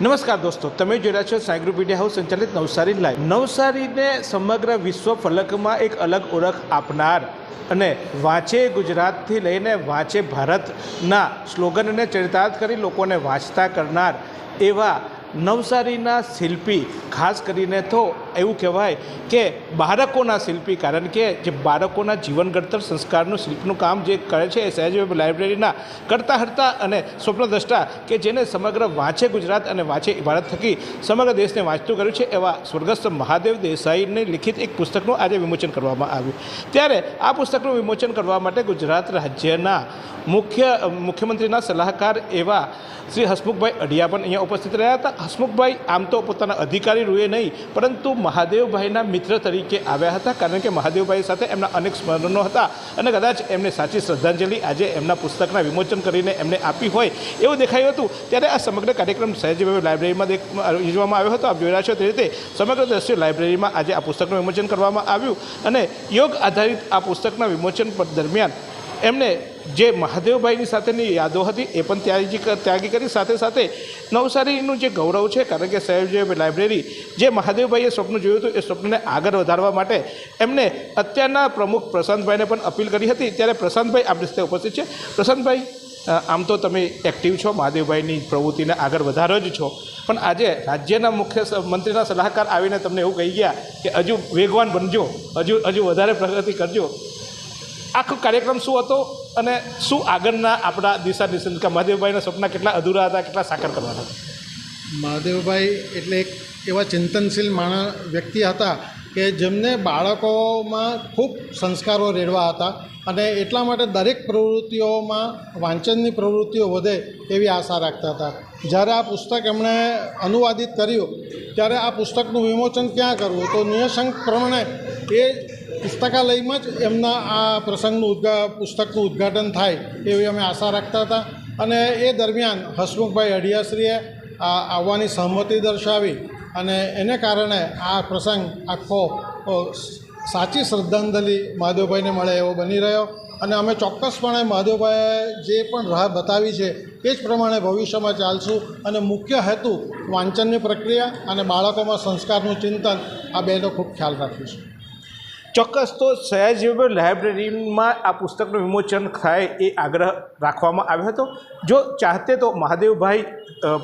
નમસ્કાર દોસ્તો, તમે જોઈ રહ્યા છો સાયગ્રુપ મીડિયા હાઉસ સંચાલિત નવસારી લાઈવ. નવસારીને સમગ્ર વિશ્વ ફલકમાં એક અલગ ઓળખ આપનાર અને વાંચે ગુજરાતથી લઈને વાંચે ભારતના સ્લોગનને ચરિતાર્થ કરી લોકોને વાંચતા કરનાર એવા નવસારીના શિલ્પી, ખાસ કરીને તો એવું કહેવાય કે બાળકોના શિલ્પી, કારણ કે જે બાળકોના જીવન ઘડતર સંસ્કારનું શિલ્પનું કામ જે કરે છે એ સહેજ લાઇબ્રેરીના કરતા હરતા અને સ્વપ્નદ્રષ્ટા કે જેને સમગ્ર વાંચે ગુજરાત અને વાંચે ભારત થકી સમગ્ર દેશને વાંચતું કર્યું છે એવા સ્વર્ગસ્થ મહાદેવ દેસાઈને લિખિત એક પુસ્તકનું આજે વિમોચન કરવામાં આવ્યું. ત્યારે આ પુસ્તકનું વિમોચન કરવા માટે ગુજરાત રાજ્યના મુખ્ય, મુખ્યમંત્રીના સલાહકાર એવા શ્રી હસમુખભાઈ અઢિયા પણ અહીંયા ઉપસ્થિત રહ્યા હતા. હસમુખભાઈ, આમ તો પોતાના અધિકારી રૂએ નહીં, પરંતુ મહાદેવભાઈના મિત્ર તરીકે આવ્યા હતા, કારણ કે મહાદેવભાઈ સાથે એમના અનેક સ્મરણો હતા અને કદાચ એમને સાચી શ્રદ્ધાંજલિ આજે એમના પુસ્તકના વિમોચન કરીને એમને આપી હોય એવું દેખાયું હતું. ત્યારે આ સમગ્ર કાર્યક્રમ સહેજભાઈ લાઇબ્રેરીમાં યોજવામાં આવ્યો હતો. આપ જોઈ રહ્યા છો તે રીતે સમગ્ર દ્રશ્ય લાઇબ્રેરીમાં આજે આ પુસ્તકનું વિમોચન કરવામાં આવ્યું અને યોગ આધારિત આ પુસ્તકના વિમોચન દરમિયાન એમને જે મહાદેવભાઈની સાથેની યાદો હતી એ પણ ત્યાગી ત્યાગી કરી. સાથે સાથે નવસારીનું જે ગૌરવ છે, કારણ કે સાહેબ લાઇબ્રેરી જે મહાદેવભાઈએ સ્વપ્ન જોયું હતું, એ સ્વપ્નને આગળ વધારવા માટે એમને અત્યારના પ્રમુખ પ્રશાંતભાઈને પણ અપીલ કરી હતી. ત્યારે પ્રશાંતભાઈ આપણી સાથે ઉપસ્થિત છે. પ્રશાંતભાઈ આમ તો તમે એક્ટિવ છો, મહાદેવભાઈની પ્રવૃત્તિને આગળ વધારો જ છો. પણ આજે રાજ્યના મુખ્ય મંત્રીના સલાહકાર આવીને તમને એવું કહી ગયા કે હજુ વેગવાન બનજો, હજુ હજુ વધારે પ્રગતિ કરજો. આખો કાર્યક્રમ શું હતો? અને શું આગળના આપણા દિશા નિર્દેશક મહાદેવભાઈના સપના કેટલા અધૂરા હતા, કેટલા સાકાર કરવાના હતા? મહાદેવભાઈ એટલે એક એવા ચિંતનશીલ માણસ, વ્યક્તિ હતા કે જેમને બાળકોમાં ખૂબ સંસ્કારો રેડવા હતા અને એટલા માટે દરેક પ્રવૃત્તિઓમાં વાંચનની પ્રવૃત્તિઓ વધે એવી આશા રાખતા હતા. જ્યારે આ પુસ્તક એમણે અનુવાદિત કર્યું, ત્યારે આ પુસ્તકનું વિમોચન ક્યાં કરવું? તો નિયસંક પ્રમાણે એ પુસ્તકાલયમાં જ એમના આ પ્રસંગનું ઉદ્ઘા, પુસ્તકનું ઉદ્ઘાટન થાય એવી અમે આશા રાખતા હતા. અને એ દરમિયાન હસમુખભાઈ અઢિયાશ્રીએ આ આવવાની સહમતિ દર્શાવી અને એને કારણે આ પ્રસંગ આખો સાચી શ્રદ્ધાંજલિ મહાદેવભાઈને મળે એવો બની રહ્યો. અને અમે ચોક્કસપણે મહાદેવભાઈએ જે પણ રાહ બતાવી છે એ જ પ્રમાણે ભવિષ્યમાં ચાલશું. અને મુખ્ય હેતુ વાંચનની પ્રક્રિયા અને બાળકોમાં સંસ્કારનું ચિંતન આ બેનો ખૂબ ખ્યાલ રાખીશું. ચોક્કસ તો સયાજીભાઈ લાઇબ્રેરીમાં આ પુસ્તકનું વિમોચન થાય એ આગ્રહ રાખવામાં આવ્યો હતો. જો ચાહતે તો મહાદેવભાઈ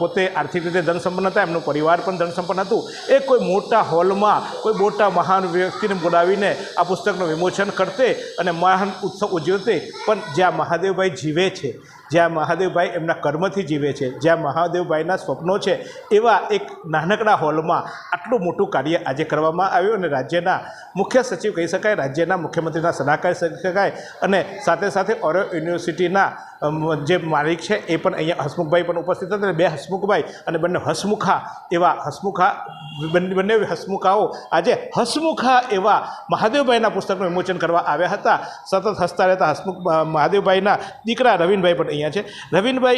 પોતે આર્થિક રીતે ધનસંપન્ન હતા, એમનું પરિવાર પણ ધનસંપન્ન હતું. એ કોઈ મોટા હોલમાં, કોઈ મોટા મહાન વ્યક્તિને બોલાવીને આ પુસ્તકનું વિમોચન કરતે અને મહાન ઉત્સવ ઉજવતે. પણ જ્યાં મહાદેવભાઈ જીવે છે જ્યાં મહાદેવભાઈ એમના કર્મથી જીવે છે, જ્યાં મહાદેવભાઈના સ્વપ્નો છે, એવા એક નાનકડા હોલમાં આટલું મોટું કાર્ય આજે કરવામાં આવ્યું અને રાજ્યના મુખ્ય સચિવ કહી શકાય, રાજ્યના મુખ્યમંત્રીના સલાહકાર શકાય અને સાથે સાથે ઓરો યુનિવર્સિટીના જે માલિક છે એ પણ અહીંયા હસમુખભાઈ પણ ઉપસ્થિત હતા અને બે હસમુખભાઈ અને બંને હસમુખા એવા હસમુખા, બંને હસમુખાઓ આજે હસમુખા એવા મહાદેવભાઈના પુસ્તકનું વિમોચન કરવા આવ્યા હતા. સતત હસતા રહેતા હસમુખ મહાદેવભાઈના દીકરા રવિનભાઈ પણ અહીંયા છે. રવિનભાઈ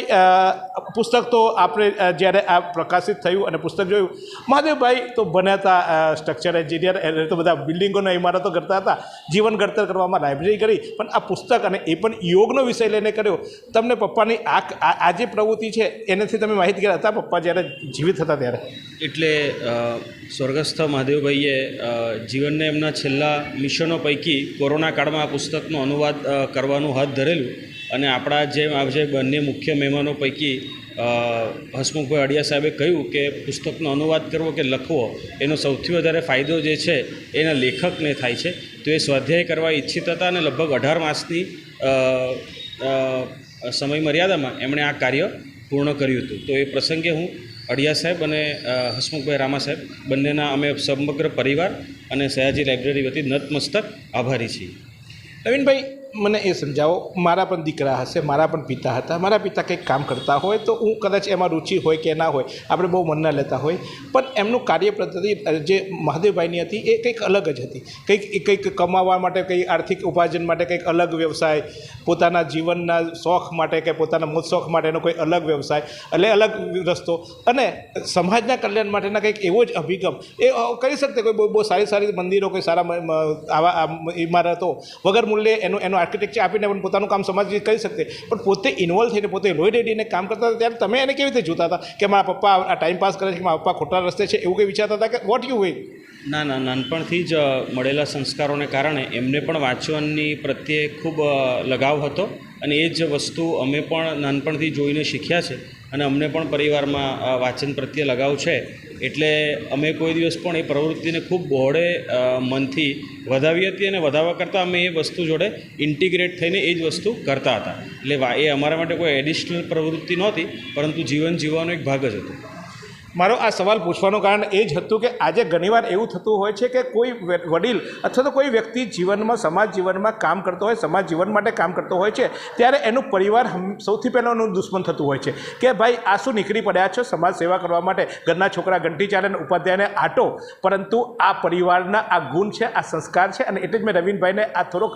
પુસ્તક તો આપણે જ્યારે આ પ્રકાશિત થયું અને પુસ્તક જોયું, મહાદેવભાઈ તો બન્યા હતા સ્ટ્રક્ચર એન્જિનિયર એ તો બધા બિલ્ડિંગોને ઇમારતો કરતા હતા, જીવન ઘડતર કરવામાં લાઇબ્રેરી કરી, પણ આ પુસ્તક અને એ પણ યોગનો વિષય લઈને કર્યો. તમને પપ્પાની આ, આ- જે પ્રવૃત્તિ છે, એનાથી તમે માહિતગાર હતા, પપ્પા જ્યારે જીવિત હતા ત્યારે? એટલે સ્વર્ગસ્થ મહાદેવભાઈએ જીવનને એમના છેલ્લા મિશનો પૈકી કોરોના કાળમાં આ પુસ્તકનો અનુવાદ કરવાનું હાથ ધરેલું. અને આપણા જે જે બંને મુખ્ય મહેમાનો પૈકી હસમુખભાઈ અડિયા સાહેબે કહ્યું કે પુસ્તકનો અનુવાદ કરવો કે લખવો, એનો સૌથી વધારે ફાયદો જે છે, એના લેખકને થાય છે. તો એ સ્વાધ્યાય કરવા ઈચ્છિત હતા અને લગભગ અઢાર માસની સમય મર્યાદામાં એમણે આ કાર્ય પૂર્ણ કર્યું હતું. તો એ પ્રસંગે હું અડિયા સાહેબ અને હસમુખભાઈ રામા સાહેબ બંનેના અમે સમગ્ર પરિવાર અને સયાજી લાઇબ્રેરી વતી નતમસ્તક આભારી છીએ. નવીનભાઈ મને એ સમજાવો, મારા પણ દીકરા હશે, મારા પણ પિતા હતા, મારા પિતા કંઈક કામ કરતા હોય તો હું કદાચ એમાં રુચિ હોય કે ના હોય, આપણે બહુ મન ના લેતા હોય. પણ એમનું કાર્ય પદ્ધતિ, જે મહાદેવભાઈની હતી, એ કંઈક અલગ જ હતી. કંઈક કંઈક કમાવા માટે કંઈક આર્થિક ઉપાર્જન માટે કંઈક અલગ વ્યવસાય, પોતાના જીવનના શોખ માટે કે પોતાના મોજ શોખ માટેનો કોઈ અલગ વ્યવસાય, એટલે અલગ રસ્તો. અને સમાજના કલ્યાણ માટેના કંઈક એવો જ અભિગમ. એ કરી શકતે કોઈ બહુ સારી સારી મંદિરો, કોઈ સારા આવા ઇમારતો વગર મૂલ્યે એનું એનું આર્કિટેક્ચર આપીને પણ પોતાનું કામ સમાજ કરી શકતે પણ પોતે ઇન્વોલ્વ થઈને, પોતે લોહી રેડીને કામ કરતા હતા, ત્યારે તમે એને કેવી રીતે જોતા હતા કે મારા પપ્પા આ ટાઈમ પાસ કરે છે મારા પપ્પા ખોટા રસ્તે છે, એવું કંઈ વિચારતા હતા કે વોટ યુ વિલ ના ના, નાનપણથી જ મળેલા સંસ્કારોને કારણે એમને પણ વાંચવાની પ્રત્યે ખૂબ લગાવ હતો. અને એ જ વસ્તુ અમે પણ નાનપણથી જોઈને શીખ્યા છે. અને અમને પણ પરિવારમાં વાંચન પ્રત્યે લગાવ છે. એટલે અમે કોઈ દિવસ પણ એ પ્રવૃત્તિને ખૂબ બહોળે મનથી વધાવી હતી અને વધારવા કરતાં અમે એ વસ્તુ જોડે ઇન્ટિગ્રેટ થઈને એ જ વસ્તુ કરતા હતા. એટલે એ અમારા માટે કોઈ એડિશનલ પ્રવૃત્તિ નહોતી, પરંતુ જીવન જીવવાનો એક ભાગ જ હતો. મારો આ સવાલ પૂછવાનું કારણ એ જ હતું કે આજે ઘણીવાર એવું થતું હોય છે કે કોઈ વડીલ અથવા તો કોઈ વ્યક્તિ જીવનમાં, સમાજ જીવનમાં કામ કરતો હોય, સમાજ જીવન માટે કામ કરતો હોય છે, ત્યારે એનું પરિવાર સૌથી પહેલાં એનું દુશ્મન થતું હોય છે કે ભાઈ આ શું નીકળી પડ્યા છો સમાજ સેવા કરવા માટે, ઘરના છોકરા ઘંટી ચાલે અને ઉપાધ્યાયને આટો, પરંતુ આ પરિવારના આ ગુણ છે, આ સંસ્કાર છે અને એટલે જ મેં રવિનભાઈને આ થોડોક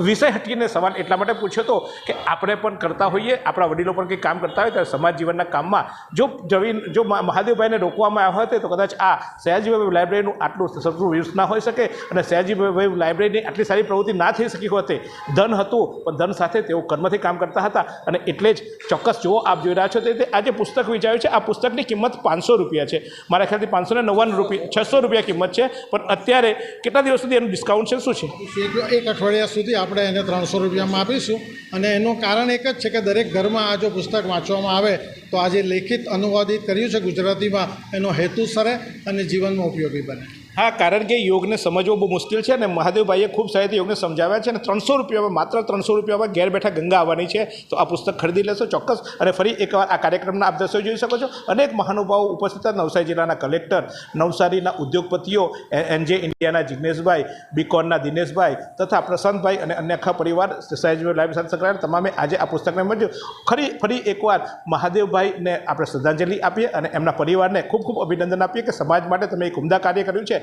વિષય હટીને સવાલ એટલા માટે પૂછ્યો હતો કે આપણે પણ કરતા હોઈએ, આપણા વડીલો પણ કંઈક કામ કરતા હોય ત્યારે સમાજ જીવનના કામમાં જો જવીન, જો મા- મહાદેવભાઈને રોકવામાં આવ્યા હતા, તો કદાચ આ સયાજીભાઈ લાઇબ્રેરીનું આટલું સસરું યુઝ ના હોઈ શકે અને સયાજીભાઈ લાઇબ્રેરીની આટલી સારી પ્રવૃત્તિ ના થઈ શકી હોતે ધન હતું, પણ ધન સાથે તેઓ કર્મથી કામ કરતા હતા અને એટલે જ ચોક્કસ જુઓ આપ જોઈ રહ્યા છો તે આ જે પુસ્તક વિચાર્યું છે. આ પુસ્તકની કિંમત પાંચસો રૂપિયા છે. મારા ખ્યાલથી પાંચસો ને નવ્વાણું રૂપિયા, છસો રૂપિયા કિંમત છે, પણ અત્યારે કેટલા દિવસ સુધી એનું ડિસ્કાઉન્ટ છે? શું છે? એક અઠવાડિયા સુધી આપણે એને ત્રણસો રૂપિયામાં આપીશું અને એનું કારણ એક જ છે કે દરેક ઘરમાં આ જો પુસ્તક વાંચવામાં આવે તો આજે લેખિત અનુવાદિત કર્યું છે ગુજરાતીમાં. એનો હેતુ સરે અને જીવનમાં ઉપયોગી બને. હા, કારણ કે યોગને સમજવો બહુ મુશ્કેલ છે અને મહાદેવભાઈએ ખૂબ સારી યોગને સમજાવ્યા છે અને ત્રણસો રૂપિયામાં, માત્ર ત્રણસો રૂપિયામાં ઘેર બેઠા ગંગા આવવાની છે. તો આ પુસ્તક ખરીદી લેશો ચોક્કસ અને ફરી એકવાર આ કાર્યક્રમના આપ દર્શકો જોઈ શકો છો. અનેક મહાનુભાવો ઉપસ્થિત હતા. નવસારી જિલ્લાના કલેક્ટર, નવસારીના ઉદ્યોગપતિઓ એનજે ઇન્ડિયાના જિગ્નેશભાઈ, બીકોનના દિનેશભાઈ તથા પ્રશાંતભાઈ અને અન્ય આખા પરિવાર સયાજીભાઈ લાઈવ સાથે સંકળાયેલા તમામે આજે આ પુસ્તકને મળ્યું ખરી, ફરી એકવાર મહાદેવભાઈને આપણે શ્રદ્ધાંજલિ આપીએ અને એમના પરિવારને ખૂબ ખૂબ અભિનંદન આપીએ કે સમાજ માટે તમે એક ઉમદા કાર્ય કર્યું છે.